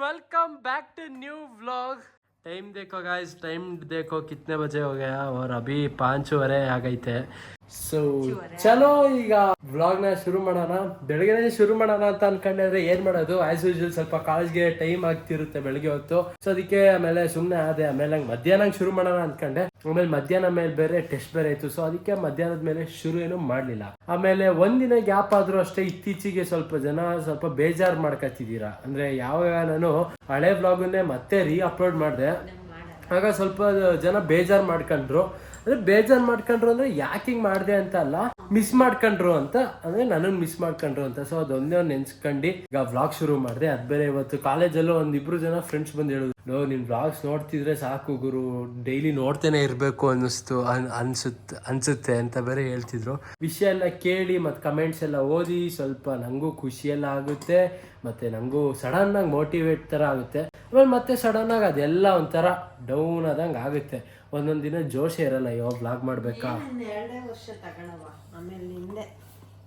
Welcome back to new vlog time देखो guys time देखो कितने बजे हो गया और अभी पाँच हो रहे आ गए थे। ಸೊ ಚಲೋ ಈಗ ವ್ಲಾಗ್ನ ಶುರು ಮಾಡೋಣ. ಬೆಳಗ್ಗೆ ಶುರು ಮಾಡೋಣ ಅಂತ ಅನ್ಕೊಂಡ್ರೆ ಏನ್ ಮಾಡೋದು? ಆಸ್ ಯೂಶಲ್ ಸ್ವಲ್ಪ ಕಾಲೇಜ್ಗೆ ಟೈಮ್ ಆಗ್ತಿರುತ್ತೆ ಬೆಳಗ್ಗೆ ಹೊತ್ತು. ಸೊ ಅದಕ್ಕೆ ಆಮೇಲೆ ಸುಮ್ನೆ ಆದೆ. ಆಮೇಲೆ ನಂಗೆ ಮಧ್ಯಾಹ್ನ ಶುರು ಮಾಡೋಣ ಅನ್ಕೊಂಡೆ. ಆಮೇಲೆ ಮಧ್ಯಾಹ್ನ ಮೇಲೆ ಬೇರೆ ಟೆಸ್ಟ್ ಬೇರೆ ಇತ್ತು. ಸೊ ಅದಕ್ಕೆ ಮಧ್ಯಾಹ್ನದ ಮೇಲೆ ಶುರು ಏನು ಮಾಡ್ಲಿಲ್ಲ. ಆಮೇಲೆ ಒಂದಿನ ಗ್ಯಾಪ್ ಆದ್ರೂ ಅಷ್ಟೇ ಇತ್ತೀಚೆಗೆ ಸ್ವಲ್ಪ ಜನ ಸ್ವಲ್ಪ ಬೇಜಾರ್ ಮಾಡ್ಕೊತಿದ್ದೀರಾ? ಅಂದ್ರೆ ಯಾವಾಗ ನಾನು ಹಳೆ ವ್ಲಾಗನ್ನೇ ಮತ್ತೆ ರೀ ಅಪ್ಲೋಡ್ ಮಾಡಿದೆ ಆಗ ಸ್ವಲ್ಪ ಜನ ಬೇಜಾರ್ ಮಾಡ್ಕೊಂಡ್ರು. ಅಂದ್ರೆ ಬೇಜಾರ್ ಮಾಡ್ಕೊಂಡ್ರು ಅಂದ್ರೆ ಯಾಕೆ ಹಿಂಗ್ ಮಾಡಿದೆ ಅಂತ ಅಲ್ಲ ಮಿಸ್ ಮಾಡ್ಕೊಂಡ್ರು ಅಂತ, ಅಂದ್ರೆ ನನಗ್ ಮಿಸ್ ಮಾಡ್ಕೊಂಡ್ರು ಅಂತ. ಸೊ ಅದೊಂದೇ ಒಂದು ನೆನ್ಸ್ಕೊಂಡು. ಈಗ ವ್ಲಾಗ್ ಶುರು ಮಾಡಿದೆ. ಅದ್ ಬೇರೆ ಇವತ್ತು ಕಾಲೇಜಲ್ಲೂ ಒಂದ್ ಇಬ್ರು ಜನ ಫ್ರೆಂಡ್ಸ್ ಬಂದು ಹೇಳುದು ನಿನ್ ವ್ಲಾಗ್ಸ್ ನೋಡ್ತಿದ್ರೆ ಸಾಕು ಗುರು. ಡೈಲಿ ನೋಡ್ತೇನೆ ಇರ್ಬೇಕು ಅನ್ನಿಸ್ತು, ಅನ್- ಅನ್ಸುತ್ತೆ ಅನ್ಸುತ್ತೆ ಅಂತ ಬೇರೆ ಹೇಳ್ತಿದ್ರು. ವಿಷಯ ಎಲ್ಲ ಕೇಳಿ ಮತ್ತೆ ಕಮೆಂಟ್ಸ್ ಎಲ್ಲ ಓದಿ ಸ್ವಲ್ಪ ನಂಗೂ ಖುಷಿಯೆಲ್ಲ ಆಗುತ್ತೆ. ಮತ್ತೆ ನಂಗೂ ಸಡನ್ ಆಗಿ ಮೋಟಿವೇಟ್ ತರ ಆಗುತ್ತೆ. ಆಮೇಲೆ ಮತ್ತೆ ಸಡನ್ ಆಗಿ ಅದೆಲ್ಲ ಒಂಥರ ಡೌನ್ ಆದಂಗೆ ಆಗುತ್ತೆ. ಒಂದೊಂದ್ ದಿನ ಜೋಶ ಇರಲ್ಲ ಅಯ್ಯೋ ಬ್ಲಾಗ್ ಮಾಡ್ಬೇಕಾ? ಎರಡೇ ವರ್ಷ ತಗೊಳವ ಆಮೇಲೆ ನಿಂದೆ.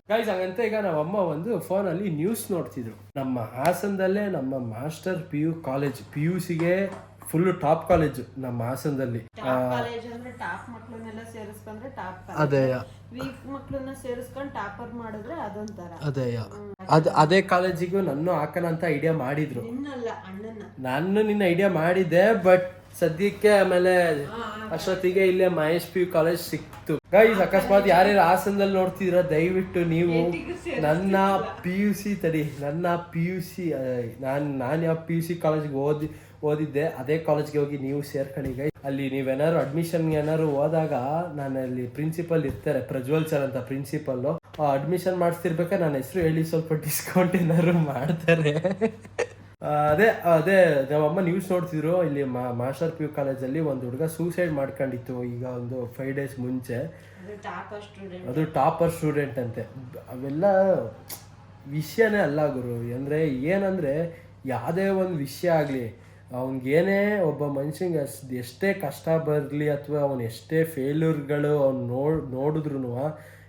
ಗೈಸ್ ಹಾಗಂತ ಈಗ ನಮ್ಮ ಒಂದು ಫೋನಲ್ಲಿ ನ್ಯೂಸ್ ನೋಡ್ತಿದ್ರು. ನಮ್ಮ ಹಾಸನದಲ್ಲೇ ನಮ್ಮ master P U college P U ಸಿಗೆ ಫುಲ್ ಟಾಪ್ ಕಾಲೇಜು ನಮ್ಮ ಹಾಸನದಲ್ಲಿ. ಟಾಪ್ ಕಾಲೇಜ್ ಅಂದ್ರೆ ಟಾಪ್ ಮಕ್ಳನ್ನೆಲ್ಲ ಸೇರಿಸ್ಕೊಂಡ್ರೆ ಟಾಪ್ ಅದೇ ವೀಕ್ ಮಕ್ಳನ್ನ ಸೇರಿಸ್ಕೊಂಡ್ ಟಾಪರ್ ಮಾಡಿದ್ರೆ ಅದೊಂಥರ. ಅದೇ ಅದ್ ಅದೇ ಕಾಲೇಜಿಗೂ ನನ್ನ ಹಾಕೋಣ ಅಂತ ಐಡಿಯಾ ಮಾಡಿದ್ರು ಅಣ್ಣನ ನಾನು ನಿನ್ನ ಐಡಿಯಾ ಮಾಡಿದ್ದೆ ಬಟ್ ಸದ್ಯಕ್ಕೆ ಆಮೇಲೆ ಅಷ್ಟೊತ್ತಿಗೆ ಇಲ್ಲೇ ಮಹೇಶ್ ಪಿ ಯು ಕಾಲೇಜ್ ಸಿಕ್ತು. ಗೈಸ್ ಅಕಸ್ಮಾತ್ ಯಾರ್ಯಾರು ಹಾಸನದಲ್ಲಿ ನೋಡ್ತಿದ್ರ ದಯವಿಟ್ಟು ನೀವು ನನ್ನ ಪಿ ಯು ಸಿ ತಡಿ ನನ್ನ ಪಿ ಯು ಸಿ ನಾನು ನಾನು ಯಾವ ಪಿ ಯು ಸಿ ಕಾಲೇಜ್ಗೆ ಓದಿ ಓದಿದ್ದೆ ಅದೇ ಕಾಲೇಜ್ಗೆ ಹೋಗಿ ನೀವು ಸೇರ್ಕೊಳ್ಳಿ. ಗೈ ಅಲ್ಲಿ ನೀವೇನಾದ್ರು ಅಡ್ಮಿಷನ್ ಏನಾದ್ರು ಹೋದಾಗ ನಾನು ಅಲ್ಲಿ ಪ್ರಿನ್ಸಿಪಲ್ ಇರ್ತಾರೆ ಪ್ರಜ್ವಲ್ ಸರ್ ಅಂತ ಪ್ರಿನ್ಸಿಪಲ್ ಅಡ್ಮಿಷನ್ ಮಾಡಿಸ್ತಿರ್ಬೇಕಾ? ನನ್ನ ಹೆಸರು ಹೇಳಿ ಸ್ವಲ್ಪ ಡಿಸ್ಕೌಂಟ್ ಏನಾದ್ರು ಮಾಡ್ತಾರೆ. ಅದೇ ಅದೇ ನಮ್ಮಮ್ಮ ನ್ಯೂಸ್ ನೋಡ್ತಿದ್ರು ಇಲ್ಲಿ ಮಾಸ್ಟರ್ ಪಿ ಯು ಕಾಲೇಜಲ್ಲಿ ಒಂದು ಹುಡುಗ ಸೂಸೈಡ್ ಮಾಡ್ಕೊಂಡಿತ್ತು ಈಗ ಒಂದು ಫೈವ್ ಡೇಸ್ ಮುಂಚೆ. ಅದು ಟಾಪರ್ ಸ್ಟೂಡೆಂಟ್ ಅಂತೆ. ಅವೆಲ್ಲ ವಿಷಯನೇ ಅಲ್ಲ ಗುರು. ಅಂದರೆ ಏನಂದರೆ ಯಾವುದೇ ಒಂದು ವಿಷಯ ಆಗಲಿ ಅವನಿಗೇನೇ ಒಬ್ಬ ಮನುಷ್ಯಂಗೆ ಅಷ್ಟು ಎಷ್ಟೇ ಕಷ್ಟ ಬರಲಿ ಅಥವಾ ಅವನು ಎಷ್ಟೇ ಫೇಲ್ಯೂರ್ಗಳು ಅವ್ನು ನೋಡಿ ನೋಡಿದ್ರು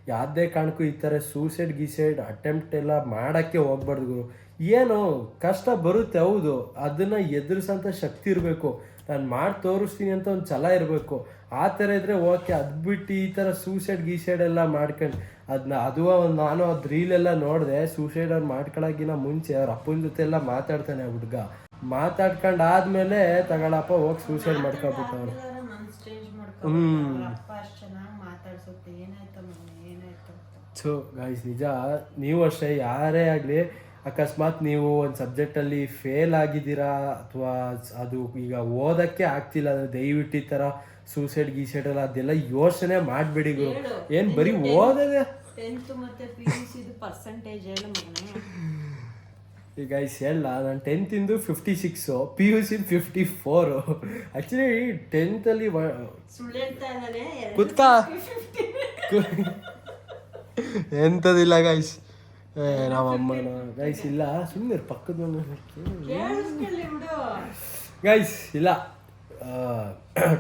ಯಾವುದೇ ಕಾರಣಕ್ಕೂ ಈ ಥರ ಸೂಸೈಡ್ ಗೀಸೈಡ್ ಅಟೆಂಪ್ಟ್ ಎಲ್ಲ ಮಾಡೋಕ್ಕೆ ಹೋಗ್ಬಾರ್ದು ಗುರು. ಏನು ಕಷ್ಟ ಬರುತ್ತೆ ಹೌದು. ಅದನ್ನು ಎದುರಿಸೋಂಥ ಶಕ್ತಿ ಇರಬೇಕು. ನಾನು ಮಾಡಿ ತೋರಿಸ್ತೀನಿ ಅಂತ ಒಂದು ಛಲ ಇರಬೇಕು. ಆ ಥರ ಇದ್ರೆ ಓಕೆ ಅದು ಬಿಟ್ಟು ಈ ಥರ ಸೂಸೈಡ್ ಗೀಸೈಡ್ ಎಲ್ಲ ಮಾಡ್ಕೊಂಡು ಅದನ್ನ ಅದು ಒಂದು ನಾನು ಅದು ರೀಲೆಲ್ಲ ನೋಡಿದೆ ಸೂಸೈಡ್ ಅವ್ರು ಮಾಡ್ಕೊಳಗಿನ ಮುಂಚೆ ಅವ್ರ ಅಪ್ಪನ ಜೊತೆ ಎಲ್ಲ ಮಾತಾಡ್ತಾನೆ ಹುಡುಗ. ಮಾತಾಡ್ಕೊಂಡು ಆದ್ಮೇಲೆ ತಗೊಳಪ್ಪ ಹೋಗಿ ಸೂಸೈಡ್ ಮಾಡ್ಕೊಬಿಟ್ಟು ಹ್ಞೂ ಸೊ ಗಾಯ್ಸ್ ನಿಜ ನೀವು ಅಷ್ಟೇ ಯಾರೇ ಆಗಲಿ ಅಕಸ್ಮಾತ್ ನೀವು ಒಂದು ಸಬ್ಜೆಕ್ಟಲ್ಲಿ ಫೇಲ್ ಆಗಿದ್ದೀರಾ ಅಥವಾ ಅದು ಈಗ ಓದೋಕ್ಕೆ ಆಗ್ತಿಲ್ಲ ಅಂದರೆ ದಯವಿಟ್ಟು ಈ ಥರ ಸೂಸೈಡ್ ಗೀಸೈಡ್ ಎಲ್ಲ ಅದೆಲ್ಲ ಯೋಚನೆ ಮಾಡಬೇಡಿ ಗುರು. ಏನು ಬರೀ ಓದದೆ? ಈಗ ಐಸ್ ಹೇಳ ನಾನು ಟೆಂತಿಂದು fifty six P U C fifty four actually ಟೆಂತಲ್ಲಿ ಕುತ್ಕ. ಎಂಥದಿಲ್ಲ ಗೈಸ್ ಏ ನಮ್ಮಮ್ಮನ ಗೈಸ್ ಇಲ್ಲ ಸುಮ್ಮನೆ ಪಕ್ಕದ ಗೈಸ್ ಇಲ್ಲ.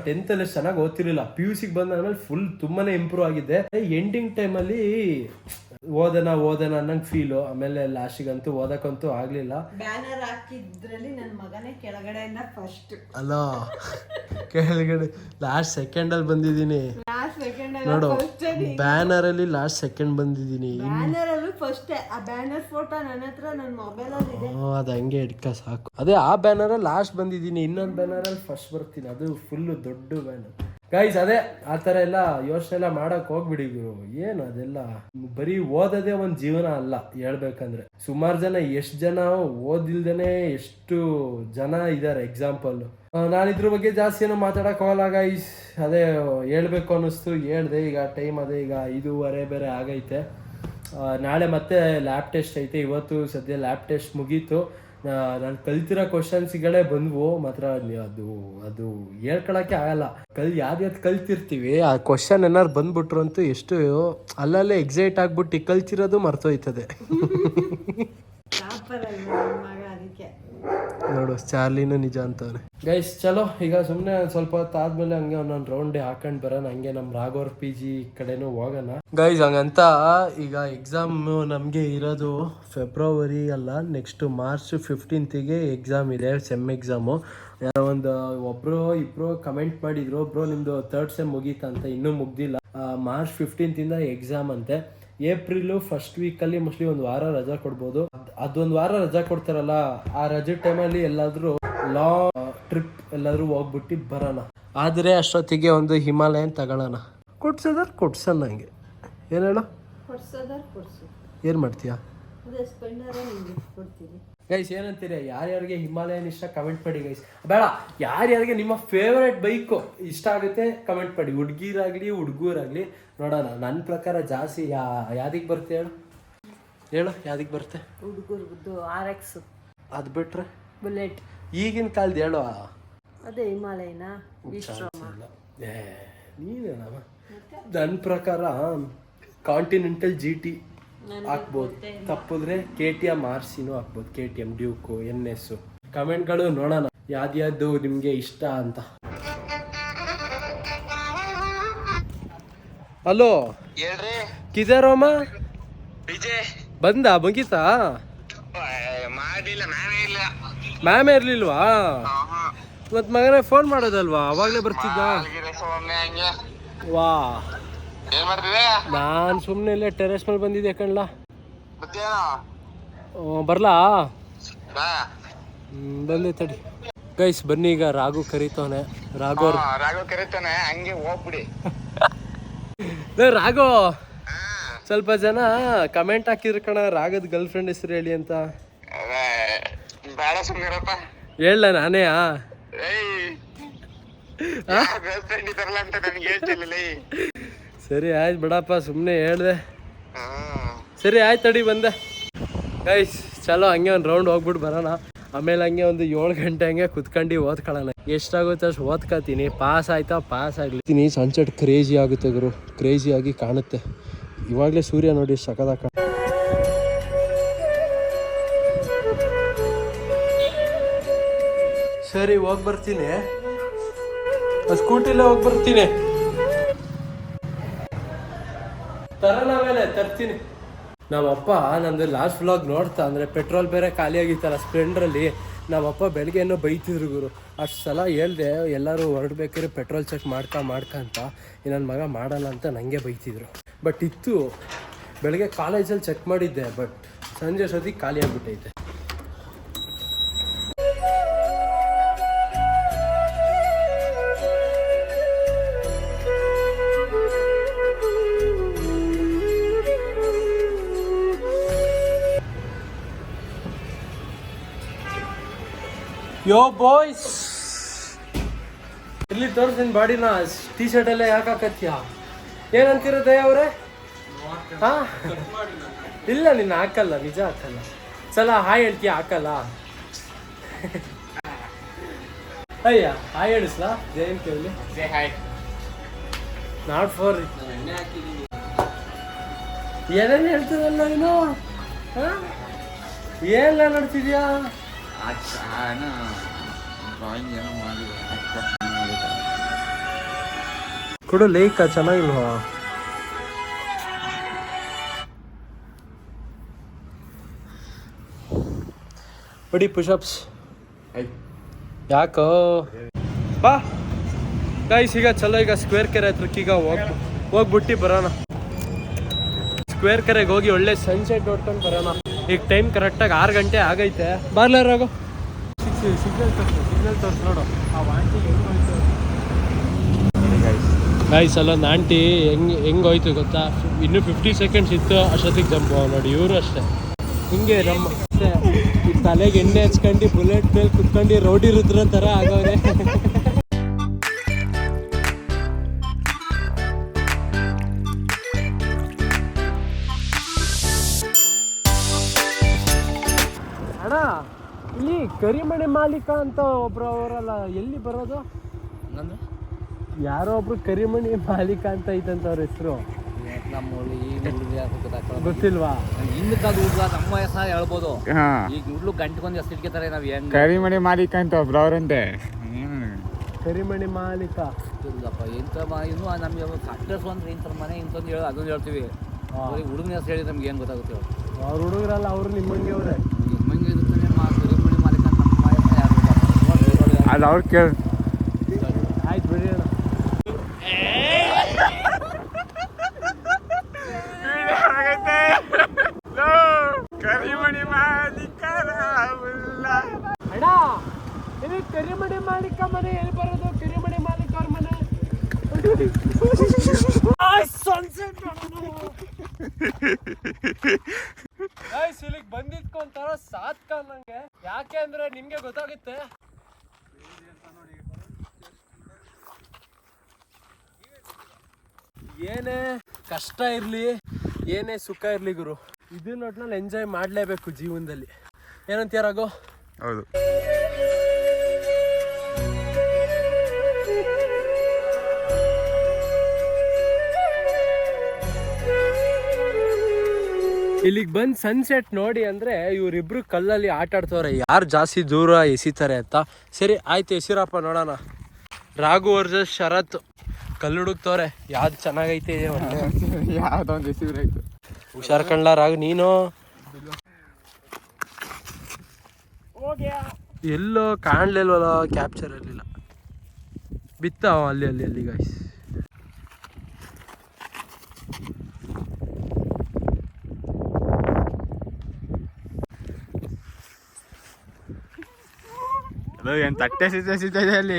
ಟೆಂತಲ್ಲಿ ಚೆನ್ನಾಗಿ ಓದ್ತಿರ್ಲಿಲ್ಲ. ಪಿ ಯು ಸಿಗೆ ಬಂದಾದ್ಮೇಲೆ ಫುಲ್ ತುಂಬಾನೇ ಇಂಪ್ರೂವ್ ಆಗಿದೆ. ಎಂಡಿಂಗ್ ಟೈಮಲ್ಲಿ ಓದನ ಓದನ ಅನ್ನಂಗೆ ಫೀಲು ಆಮೇಲೆ ಲಾಸ್ಟಿಗಂತೂ ಓದಕ್ಕಂತೂ ಆಗಲಿಲ್ಲ. ಬ್ಯಾನರ್ ಹಾಕಿದ್ರಲ್ಲಿ ನನ್ನ ಮಗನೇ ಕೆಳಗಡೆಯಿಂದ ಫಸ್ಟ್ ಅಲ್ಲ ಕೆಳಗಡೆ ಲಾಸ್ಟ್ ಸೆಕೆಂಡಲ್ಲಿ ಬಂದಿದ್ದೀನಿ. ಲಾಸ್ಟ್ ಸೆಕೆಂಡ್ ನೋಡು ಬ್ಯಾನರಲ್ಲಿ ಲಾಸ್ಟ್ ಸೆಕೆಂಡ್ ಬಂದಿದ್ದೀನಿ. ಬ್ಯಾನರ್ ಅಲ್ಲೂ ಫಸ್ಟ್ ಆ ಬ್ಯಾನರ್ ಫೋಟೋ ನನ್ನ ಹತ್ರ ನನ್ನ ಮೊಬೈಲ್ ಅಲ್ಲಿ ಇದೆ. ಅದು ಹಂಗೆ ಎಡ್ಕ ಸಾಕು. ಅದೇ ಆ ಬ್ಯಾನರ್ ಲಾಸ್ಟ್ ಬಂದಿದ್ದೀನಿ. ಇನ್ನೊಂದು ಬ್ಯಾನರಲ್ಲಿ ಫಸ್ಟ್ ಬರ್ತೀನಿ. ಅದು ಫುಲ್ ದೊಡ್ಡ ಬ್ಯಾನರ್ ಗೈಸ್ ಅದೇ ಆ ತರ ಎಲ್ಲ ಯೋಚನೆ ಎಲ್ಲ ಮಾಡಕ್ ಹೋಗ್ಬಿಡಿ ಗುರು. ಏನು ಅದೆಲ್ಲ? ಬರೀ ಓದೋದೇ ಒಂದು ಜೀವನ ಅಲ್ಲ, ಹೇಳ್ಬೇಕಂದ್ರೆ. ಸುಮಾರು ಜನ ಎಷ್ಟು ಜನ ಓದಿಲ್ದೇನೆ ಎಷ್ಟು ಜನ ಇದ್ದಾರೆ ಎಕ್ಸಾಂಪಲ್ ನಾನು ಇದ್ರ ಬಗ್ಗೆ ಜಾಸ್ತಿ ಏನೋ ಮಾತಾಡಕ್ ಹೋಗಲ್ಲ ಗೈಸ್ ಅದೇ ಹೇಳ್ಬೇಕು ಅನ್ನಿಸ್ತು. ಹೇಳ್ದೆ, ಈಗ ಟೈಮ್ ಅದೇ, ಈಗ ಐದೂವರೆ ಬೇರೆ ಆಗೈತೆ. ನಾಳೆ ಮತ್ತೆ ಲ್ಯಾಬ್ ಟೆಸ್ಟ್ ಐತೆ. ಇವತ್ತು ಸದ್ಯ ಲ್ಯಾಬ್ ಟೆಸ್ಟ್ ಮುಗೀತು. ನಾನು ಕಲ್ತಿರೋ ಕ್ವಶನ್ಸ್ಗಳೇ ಬಂದ್ವು, ಮಾತ್ರ ಅದು ಅದು ಹೇಳ್ಕೊಳಕ್ಕೆ ಆಗಲ್ಲ. ಕಲ್ ಯಾವ್ದು ಕಲ್ತಿರ್ತೀವಿ, ಆ ಕ್ವಶನ್ ಏನಾರು ಬಂದ್ಬಿಟ್ರು ಅಂತೂ ಎಷ್ಟು ಅಲ್ಲಲ್ಲೇ ಎಕ್ಸೈಟ್ ಆಗ್ಬಿಟ್ಟು ಕಲ್ತಿರೋದು ಮರ್ತೋಯ್ತದೆ. ನೋಡು ಚಾರ್ಲಿನೂ ನಿಜ ಅಂತವ್ರೆ ಗೈಸ್ ಚಲೋ. ಈಗ ಸುಮ್ಮನೆ ಸ್ವಲ್ಪ ಹೊತ್ತು ಆದ್ಮೇಲೆ ಹಂಗೆ ಒಂದೊಂದು ರೌಂಡ್ ಹಾಕೊಂಡ್ ಬರೋಣ. ಹಂಗೆ ನಮ್ಮ ರಾಘವರ್ ಪಿ ಜಿ ಕಡೆನೂ ಹೋಗೋಣ. ಗೈಸ್ ಹಂಗಂತ ಈಗ ಎಕ್ಸಾಮ್ ನಮಗೆ ಇರೋದು ಫೆಬ್ರವರಿ ಅಲ್ಲ ನೆಕ್ಸ್ಟ್ ಮಾರ್ಚ್ ಫಿಫ್ಟೀನ್ತಿಗೆ ಎಕ್ಸಾಮ್ ಇದೆ ಸೆಮ್ ಎಕ್ಸಾಮು ಯಾರೋ ಒಂದು ಒಬ್ರು ಇಬ್ರು ಕಮೆಂಟ್ ಮಾಡಿದ್ರು ಒಬ್ರು ನಿಮ್ದು ಥರ್ಡ್ ಸೆಮ್ ಮುಗೀತಂತ ಇನ್ನೂ ಮುಗ್ದಿಲ್ಲ. ಮಾರ್ಚ್ ಫಿಫ್ಟೀನ್ತಿಂದ ಎಕ್ಸಾಮ್ ಅಂತೆ. ಏಪ್ರಿಲು ಫಸ್ಟ್ ವೀಕಲ್ಲಿ ಮೋಸ್ಟ್ಲಿ ಒಂದು ವಾರ ರಜಾ ಕೊಡ್ಬೋದು. ಅದ್- ಅದೊಂದು ವಾರ ರಜಾ ಕೊಡ್ತಾರಲ್ಲ ಆ ರಜೆ ಟೈಮಲ್ಲಿ ಎಲ್ಲಾದ್ರೂ ಲಾಂಗ್ ಟ್ರಿಪ್ ಎಲ್ಲಾದ್ರೂ ಹೋಗ್ಬಿಟ್ಟು ಬರೋಣ. ಆದರೆ ಅಷ್ಟೊತ್ತಿಗೆ ಒಂದು ಹಿಮಾಲಯನ್ ತಗೊಳ್ಳೋಣ. ಕೊಡ್ಸೋದಾರ ಕೊಡ್ಸೋಣ ಹಂಗೆ ಏನು ಹೇಳು? ಏನು ಮಾಡ್ತೀಯಾ? ಗೈಸ್ ಏನಂತೀರಿ? ಯಾರ್ಯಾರಿಗೆ ಹಿಮಾಲಯನ್ ಇಷ್ಟ ಕಮೆಂಟ್ ಮಾಡಿ ಗೈಸ್ ಬೇಡ ಯಾರ್ಯಾರಿಗೆ ನಿಮ್ಮ ಫೇವರೇಟ್ ಬೈಕು ಇಷ್ಟ ಆಗುತ್ತೆ ಕಮೆಂಟ್ ಮಾಡಿ. ಹುಡುಗಿರಾಗ್ಲಿ ಹುಡುಗರಾಗ್ಲಿ ನೋಡೋಣ. ನನ್ನ ಪ್ರಕಾರ ಜಾಸ್ತಿ ಯಾ ಯಾವ್ದಿಗೆ ಬರುತ್ತೆ ಹೇಳು? ಹೇಳು ಯಾವ್ದಿಗೆ ಬರುತ್ತೆ? ಹುಡುಗರ್ದು ಆರ್ ಎಕ್ಸ್ ಅದು ಬಿಟ್ರೆ? ಬುಲೆಟ್ ಈಗಿನ ಕಾಲದ ಹೇಳು. ಅದೇ ಹಿಮಾಲಯನ? ನೀನೇನವ ನನ್ನ ಪ್ರಕಾರ ಕಾಂಟಿನೆಂಟಲ್ ಜಿ ಟಿ ಹಾಕ್ಬೋದು. ತಪ್ಪಿದ್ರೆ ಕೆ ಟಿ ಎಂ ಆರ್ ಸಿನೂ ಹಾಕ್ಬೋದು. K T M Duke N S ಕಮೆಂಟ್ಗಳು ನೋಡೋಣ. ಯಾವ್ದ್ಯಾವ್ದು ನಿಮಗೆ ಇಷ್ಟ ಅಂತ. ಹಲೋ ಹೇಳ್ರಿ. ಕಿಜಾರೋಮ ವಿಜಯ್. ಬಂದ ಮುಗೀತಾ ಮಾಡಿಲ್ಲ ನಾನೇ ಇಲ್ಲ. ಮ್ಯಾಮೇ ಇರ್ಲಿಲ್ವಾ? ಮತ್ ಮಗನೇ ಫೋನ್ ಮಾಡೋದಲ್ವಾ? ಅವಾಗ್ಲೇ ಬರ್ತಿದ್ದ? ವಾ. ಏನ್ ಮಾಡ್ತಿದೆ ನಾನು ಸುಮ್ಮನೆ ಇಲ್ಲೇ ಟೆರೆಸ್ ಮೇಲೆ ಬಂದಿದ್ದೆ ಕಣ್ಲ. ಬರ್ಲಾ? ಬಂದೆ ತಡಿ. ಗೈಸ್ ಬನ್ನಿ ಈಗ ರಾಘು ಕರೀತಾನೆ ರಾಘು ರಾಘು ಕರೀತಾನೆ ಹಂಗೆ ಹೋಗ್ಬಿಡಿ. ಏ, ರಾಘು! ಸ್ವಲ್ಪ ಜನ ಕಮೆಂಟ್ ಹಾಕಿದ್ರು ಕಣ ರಾಘದ್ ಗರ್ಲ್ ಫ್ರೆಂಡ್ ಹೆಸರು ಹೇಳಿ ಅಂತ. ಬೇಡ ಸುಮ್ಮನಿರಪ್ಪ ಹೇಳ ನಾನೇ ಗರ್ಲ್ ಫ್ರೆಂಡ್ ಇದಾರಲ್ಲ ಅಂತ ನನಗೆ ಹೇಳ್ತಿಲ್ಲ ಸರಿ ಆಯ್ತು ಬಿಡಪ್ಪ ಸುಮ್ಮನೆ ಹೇಳ್ದೆ. ಸರಿ ಆಯ್ತು ತಡಿ ಬಂದೆ. ಗೈಸ್ ಚಲೋ ಹಂಗೆ ಒಂದು ರೌಂಡ್ ಹೋಗ್ಬಿಟ್ಟು ಬರೋಣ. ಆಮೇಲೆ ಹಂಗೆ ಒಂದು ಏಳು ಗಂಟೆ ಹಂಗೆ ಕುತ್ಕೊಂಡು ಓದ್ಕೊಳ್ಳೋಣ. ಎಷ್ಟಾಗುತ್ತೆ ಅಷ್ಟು ಓದ್ಕೊತೀನಿ. ಪಾಸ್ ಆಯ್ತಾ? ಪಾಸ್ ಆಗ್ಲಿತೀನಿ ಸನ್ಸೆಟ್ ಕ್ರೇಜಿ ಆಗುತ್ತೆ ಗುರು. ಕ್ರೇಜಿ ಆಗಿ ಕಾಣುತ್ತೆ. ಇವಾಗಲೇ ಸೂರ್ಯ ನೋಡಿ ಸಕದ ಸರಿ ಹೋಗಿ ಬರ್ತೀನಿ ಸ್ಕೂಟಿಲೇ ಹೋಗಿ ಬರ್ತೀನಿ ತರೋಣ ಮೇಲೆ ತರ್ತೀನಿ. ನಮ್ಮಪ್ಪ ನಂದು ಲಾಸ್ಟ್ ವ್ಲಾಗ್ ನೋಡ್ತಾ ಅಂದರೆ ಪೆಟ್ರೋಲ್ ಬೇರೆ ಖಾಲಿ ಆಗಿತ್ತಲ್ಲ ಸ್ಪ್ಲೆಂಡ್ರಲ್ಲಿ ನಮ್ಮಪ್ಪ ಬೆಳಗ್ಗೆ ಏನೋ ಬೈತಿದ್ರು ಗುರು. ಅಷ್ಟು ಸಲ ಹೇಳ್ದೆ, ಎಲ್ಲರೂ ಹೊರಡ್ಬೇಕಾದ್ರೆ ಪೆಟ್ರೋಲ್ ಚೆಕ್ ಮಾಡ್ತಾ ಮಾಡ್ಕ ಅಂತ. ನನ್ನ ಮಗ ಮಾಡಲ್ಲ ಅಂತ ನನಗೆ ಬೈತಿದ್ರು. ಬಟ್ ಇತ್ತು. ಬೆಳಗ್ಗೆ ಕಾಲೇಜಲ್ಲಿ ಚೆಕ್ ಮಾಡಿದ್ದೆ ಬಟ್ ಸಂಜೆ ಸತಿ ಖಾಲಿ ಆಗಿಬಿಟ್ಟೈತೆ ಯೋ ಬಾಯ್ಸ್ ಇಲ್ಲಿ ತೋರಿಸ್ತೀನಿ ಬಾಡಿನ ಟೀ ಶರ್ಟ್ ಎಲ್ಲ ಯಾಕೆ ಹಾಕತ್ತೀಯ? ಏನಂತೀರ ದಯ ಅವ್ರೆ? ಹಾ? ಇಲ್ಲ ನಿನ್ನ ಹಾಕಲ್ಲ ನಿಜ ಹಾಕಲ್ಲ. ಸಲ ಹಾಯ್ ಹೇಳ್ತೀಯ ಹಾಕಲ್ಲ. ಅಯ್ಯ ಹಾಯ್ ಹೇಳಿಸ್ಲಾ? ಜಯನ್ ಕೇಳಿ. ನಾಟ್ ಫಾರ್ ಏನೇನು ಹೇಳ್ತಿದಲ್ಲ ನೀನು? ಹಾ? ಏನೆಲ್ಲ ನೋಡ್ತಿದ್ಯಾ? ಡ್ರಾಯಿಂಗ್ ಏನೋ ಮಾಡಿದೆ ಕೊಡು ಲೇಕ ಚೆನ್ನಾಗಿಲ್ವಾ? ಬಡಿ ಪುಷಪ್ಸ್. ಯಾಕೋ? ಬಾ. ಗೈಸ್ ಈಗ ಚಲೋ ಈಗ ಸ್ಕ್ವೇರ್ ಕೆರೆ ಹತ್ರಕ್ಕೆ ಈಗ ಹೋಗ್ ಹೋಗ್ಬಿಟ್ಟು ಬರೋಣ. ಸ್ಕ್ವೇರ್ ಕೆರೆಗೆ ಹೋಗಿ ಒಳ್ಳೆ ಸನ್ಸೆಟ್ ನೋಡ್ಕೊಂಡು ಬರೋಣ. ಈಗ ಟೈಮ್ ಕರೆಕ್ಟಾಗಿ ಆರು ಗಂಟೆ ಆಗೈತೆ. ಬಾರ್ಲಾರಾಗೋ ಸಿಗ್ನಲ್ ತೋರಿಸು ಸಿಗ್ನಲ್ ತೋರಿಸು ನೋಡು. ಆ ವಾಂಟಿ ಹೆಂಗ್ ಹೋಯ್ತು? ಗೈಸ್ ಅಲ್ಲೊಂದು ಆಂಟಿ ಹೆಂಗ್ ಹೆಂಗ್ ಹೋಯ್ತು ಗೊತ್ತಾ? ಇನ್ನು ಫಿಫ್ಟಿ ಸೆಕೆಂಡ್ಸ್ ಇತ್ತು ಅಷ್ಟೊತ್ತಿಗೆ ಜಂಪ್ ನೋಡಿ ಇವರು ಅಷ್ಟೇ. ಹಿಂಗೆ ನಮ್ಮ ಈ ತಲೆಗೆ ಎಣ್ಣೆ ಹಚ್ಕೊಂಡು ಬುಲೆಟ್ ಮೇಲೆ ಕುತ್ಕೊಂಡು ರೌಡಿ ರುದ್ರ ಥರ ಆಗವ್ರೆ ಕರಿಮಣಿ ಮಾಲೀಕ ಅಂತ ಒಬ್ರು ಅವರಲ್ಲ ಎಲ್ಲಿ ಬರೋದು? ಯಾರೋ ಒಬ್ರು ಕರಿಮಣಿ ಮಾಲೀಕ ಅಂತ ಐತಂತ ಅವ್ರ ಹೆಸರು. ನಮ್ಮ ಈಗ ಯಾರು ಗೊತ್ತಾಗ್ತದೆ ಗೊತ್ತಿಲ್ವಾ? ಹಿಂದ್ ಕಾಲದ ಹುಡುಗ ನಮ್ಮ ಹೆಸರು ಹೇಳ್ಬೋದು. ಹಾ. ಈಗ ಹುಡ್ಲು ಗಂಟೆಗೊಂದು ಹೆಸರು ಇಟ್ಕೊತಾರೆ ನಾವು ಹೆಂಗ್? ಕರಿಮಣಿ ಮಾಲೀಕ ಅಂತ ಒಬ್ರು ಅವ್ರಂತೆ. ಕರಿಮಣಿ ಮಾಲೀಕ. ಗೊತ್ತಿಲ್ಲಪ್ಪ ಎಂತ ಮ- ಇನ್ನು ನಮ್ಗೆ ಫ್ಯಾಕ್ಟರ್ಸ್ ಅಂದ್ರೆ ಇಂಥ ಮನೆ ಇಂಥದ್ದು ಹೇಳಿ ಅದೊಂದು ಹೇಳ್ತೀವಿ. ಹುಡುಗನ ಹೆಸರು ಹೇಳಿ ನಮ್ಗೆ ಏನು ಗೊತ್ತಾಗುತ್ತೆ ಅವ್ರು ಅವ್ರ ಹುಡುಗರಲ್ಲ ಅವ್ರು ನಿಮ್ಮಂಗೆ ಅವ್ರೆ ನಿಮ್ಮಂಗೆ ಇರುತ್ತೆ ಮಾ ಕರಿಮಣಿ ಮಾಲೀಕ ಅಂತ ನಮ್ಮ ಹೆಸರು ಯಾರು ಗೊತ್ತಾಗ್ತದೆ? ಅದು ಅವ್ರು ಕೇಳ ಆಯ್ತು ಬಿಡಿ ಕರಿಮಣಿ ಅಣ್ಣ ಇದು ಕರಿಮಣಿ ಮಾಲೀಕ ಮನೆ ಎಲ್ಲಿ ಬರೋದು ಕರಿಮಣಿ ಮಾಲೀಕ ಅವ್ರ ಮನೆ ಇಲ್ಲಿಗೆ ಬಂದಿದ್ಕೊಂತಾರ ಸಾತ್ ನಂಗೆ. ಯಾಕೆ ಅಂದ್ರೆ ನಿಮ್ಗೆ ಗೊತ್ತಾಗುತ್ತೆ. ಏನೇ ಕಷ್ಟ ಇರಲಿ ಏನೇ ಸುಖ ಇರಲಿ ಗುರು. ಇದನ್ನ ಒಟ್ನಲ್ಲಿ ಎಂಜಾಯ್ ಮಾಡಲೇಬೇಕು ಜೀವನದಲ್ಲಿ. ಏನಂತೀಯ ರಘು? ಹೌದು. ಇಲ್ಲಿಗೆ ಬಂದು ಸನ್ಸೆಟ್ ನೋಡಿ ಅಂದರೆ ಇವರಿಬ್ರು ಕಲ್ಲಲ್ಲಿ ಆಟ ಆಡ್ತವ್ರೆ. ಯಾರು ಜಾಸ್ತಿ ದೂರ ಎಸಿತಾರೆ ಅಂತ. ಸರಿ ಆಯ್ತು ಎಸಿರಪ್ಪ ನೋಡೋಣ. ರಾಘು ವರ್ಸಸ್ ಶರತ್. ಕಲ್ಲು ಹುಡುಕ್ತವ್ರೆ ಯಾವ್ದು ಚೆನ್ನಾಗೈತೆ ಒಳ್ಳೆ ಯಾವ್ದೋ ಒಂದು ಹೆಸರು ಆಯ್ತು. ಹುಷಾರ್ ಕಣ್ಲ ರಾಘು ನೀನು? ಎಲ್ಲೋ ಕಾಣ್ಲಿಲ್ವಲ್ಲ ಕ್ಯಾಪ್ಚರ್ ಇರಲಿಲ್ಲ. ಬಿತ್ತ ಅವ ಅಲ್ಲಿ ಅಲ್ಲಿ ಅಲ್ಲಿ ಗಾಯ್ಸ್ ಏನ್ ತಟ್ಟೆ ಸಿದ್ದ ಸಿದ್ದ ಇದೆ ಅಲ್ಲಿ?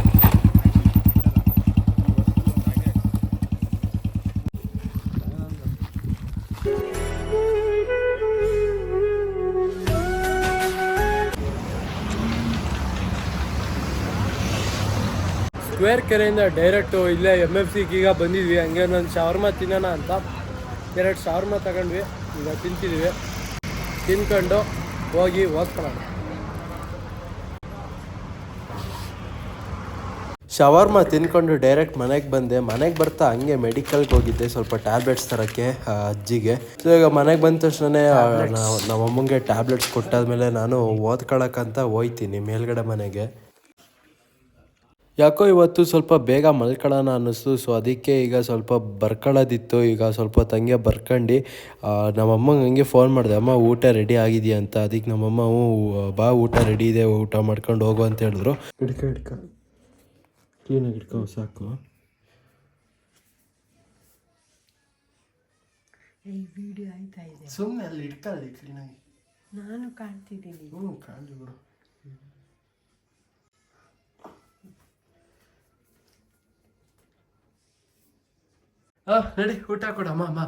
ಸ್ಕ್ವೇರ್ ಕೆರೆಯಿಂದ ಡೈರೆಕ್ಟು ಇಲ್ಲೇ ಎಂ ಎಫ್ ಸಿಗೆ ಈಗ ಬಂದಿದ್ವಿ. ಹಂಗೆ ಒಂದು ಶವರ್ಮ ತಿನ್ನೋಣ ಅಂತ. ಎರಡು ಶವರ್ಮ ತಗೊಂಡ್ವಿ. ಈಗ ತಿಂತಿದ್ವಿ. ತಿನ್ಕೊಂಡು ಹೋಗಿ ಹೋಗ್ತಾರ ಶವರ್ಮ ತಿನ್ಕೊಂಡು ಡೈರೆಕ್ಟ್ ಮನೆಗೆ ಬಂದೆ. ಮನೆಗೆ ಬರ್ತಾ ಹಂಗೆ ಮೆಡಿಕಲ್ಗೆ ಹೋಗಿದ್ದೆ. ಸ್ವಲ್ಪ ಟ್ಯಾಬ್ಲೆಟ್ಸ್ ತರೋಕ್ಕೆ ಅಜ್ಜಿಗೆ. ಸೊ ಈಗ ಮನೆಗೆ ಬಂದ ತಕ್ಷಣನೇ ನಮ್ಮಮ್ಮಂಗೆ ಟ್ಯಾಬ್ಲೆಟ್ಸ್ ಕೊಟ್ಟಾದ್ಮೇಲೆ ನಾನು ಓದ್ಕೊಳಕ್ಕಂತ ಹೋಯ್ತೀನಿ ಮೇಲ್ಗಡೆ ಮನೆಗೆ. ಯಾಕೋ ಇವತ್ತು ಸ್ವಲ್ಪ ಬೇಗ ಮಲ್ಕೊಳ್ಳೋಣ ಅನ್ನಿಸ್ತು. ಸೊ ಅದಕ್ಕೆ ಈಗ ಸ್ವಲ್ಪ ಬರ್ಕೊಳ್ಳೋದಿತ್ತು. ಈಗ ಸ್ವಲ್ಪ ತಂಗೆ ಬರ್ಕೊಂಡು ನಮ್ಮ ಅಮ್ಮಂಗೆ ಹಂಗೆ ಫೋನ್ ಮಾಡಿದೆ ಅಮ್ಮ ಊಟ ರೆಡಿ ಆಗಿದೆಯಾ ಅಂತ. ಅದಕ್ಕೆ ನಮ್ಮಮ್ಮ ಬಾ ಊಟ ರೆಡಿ ಇದೆ ಊಟ ಮಾಡ್ಕೊಂಡು ಹೋಗು ಅಂತ ಹೇಳಿದ್ರು. ಹಿಡ್ಕೊ ಹಿಡ್ಕೊ. ಕ್ಲೀನಾಗಿ ಹಿಡ್ಕೊ ಸಾಕು. ಸುಮ್ಮನೆ ಅಲ್ಲಿ ಕ್ಲೀನಾಗಿ ನಾನು ಕಾಣ್ತಿದ್ದೀನಿ ಹ್ಞೂ ಕಾಣಲಿ ಬಿಡು ಹಾಂ ನಡಿ ಊಟ ಕೊಡಮ್ಮ ಅಮ್ಮ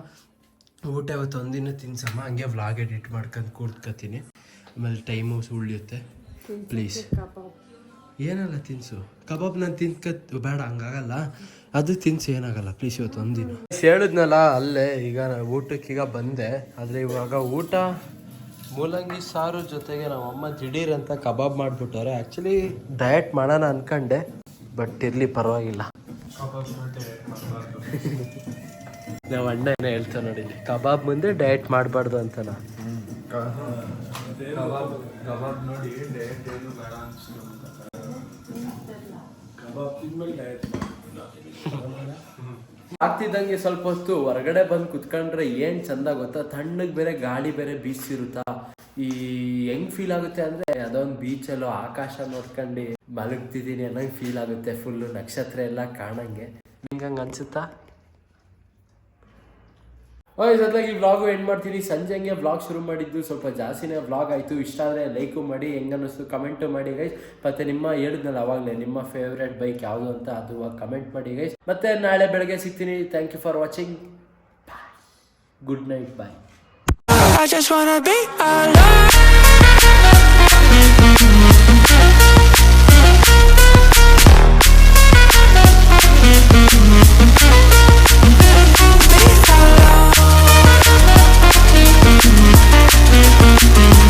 ಊಟ ಇವತ್ತು ಒಂದಿನ ತಿನ್ಸಮ್ಮ ಹಂಗೆ ವ್ಲಾಗ್ ಎಡಿಟ್ ಮಾಡ್ಕೊಂಡು ಕೂಡ್ಕೊತೀನಿ ಆಮೇಲೆ ಟೈಮು ಉಳಿಯುತ್ತೆ ಪ್ಲೀಸ್ ಏನಲ್ಲ ತಿನ್ಸು? ಕಬಾಬ್ ನಾನು ತಿನ್ಕತ್ ಬೇಡ ಹಂಗಾಗಲ್ಲ. ಅದು ತಿನ್ಸು ಏನಾಗಲ್ಲ. ಪ್ಲೀಸ್ ಇವತ್ತು ಒಂದಿನ. ಹೇಳಿದ್ನಲ್ಲ ಅಲ್ಲೇ ಈಗ ನಾನು ಊಟಕ್ಕೀಗ ಬಂದೆ. ಆದರೆ ಇವಾಗ ಊಟ ಮೂಲಂಗಿ ಸಾರು ಜೊತೆಗೆ ನಮ್ಮ ಅಮ್ಮ ದಿಢೀರ್ ಅಂತ ಕಬಾಬ್ ಮಾಡಿಬಿಟ್ಟವ್ರೆ. ಆ್ಯಕ್ಚುಲಿ ಡಯಟ್ ಮಾಡೋಣ ಅನ್ಕಂಡೆ ಬಟ್ ಇರಲಿ ಪರವಾಗಿಲ್ಲ. ನಾವು ಅಣ್ಣ ಏನೋ ನೋಡಿ ಕಬಾಬ್ ಮುಂದೆ ಡಯಟ್ ಮಾಡಬಾರ್ದು ಅಂತ ಆಗ್ತಿದ್ದಂಗೆ ಸ್ವಲ್ಪ ಹೊತ್ತು ಹೊರಗಡೆ ಬಂದು ಕುತ್ಕೊಂಡ್ರೆ ಏನ್ ಚಂದ ಗೊತ್ತಾ? ತಣ್ಣಗ್ ಬೇರೆ ಗಾಳಿ ಬೇರೆ ಬೀಸಿರುತ್ತಾ? ಈ ಹೆಂಗ್ ಫೀಲ್ ಆಗುತ್ತೆ ಅಂದ್ರೆ ಅದೊಂದು ಬೀಚಲ್ಲೋ ಆಕಾಶ ನೋಡ್ಕೊಂಡು ಮಲಗ್ತಿದ್ದೀನಿ ಅನ್ನೋ ಫೀಲ್ ಆಗುತ್ತೆ ಫುಲ್ ನಕ್ಷತ್ರ ಎಲ್ಲ ಕಾಣಂಗೆ. ನಿಂಗೆ ಹಂಗ ಅನ್ಸುತ್ತಾ? ಓಯ್ ಜೊತೆಗೆ ಈ ವ್ಲಾಗು ಎಂಡ್ ಮಾಡ್ತೀನಿ. ಸಂಜೆ ಹಂಗೆ ವ್ಲಾಗ್ ಶುರು ಮಾಡಿದ್ದು. ಸ್ವಲ್ಪ ಜಾಸ್ತಿನೇ ವ್ಲಾಗ್ ಆಯಿತು. ಇಷ್ಟ ಆದರೆ ಲೈಕು ಮಾಡಿ, ಹೆಂಗೆ ಅನ್ನಿಸ್ತು ಕಮೆಂಟು ಮಾಡಿ ಗೈಸ್ ಮತ್ತು ನಿಮ್ಮ ಹೇಳಿದ್ನಲ್ಲ ಅವಾಗಲೇ, ನಿಮ್ಮ ಫೇವ್ರೆಟ್ ಬೈಕ್ ಯಾವುದು ಅಂತ ಅದು ಕಮೆಂಟ್ ಮಾಡಿ ಗೈಸ್ ಮತ್ತೆ ನಾಳೆ ಬೆಳಗ್ಗೆ ಸಿಗ್ತೀನಿ. Thank you for watching bye good night bye I just wanna be alone. Be alone.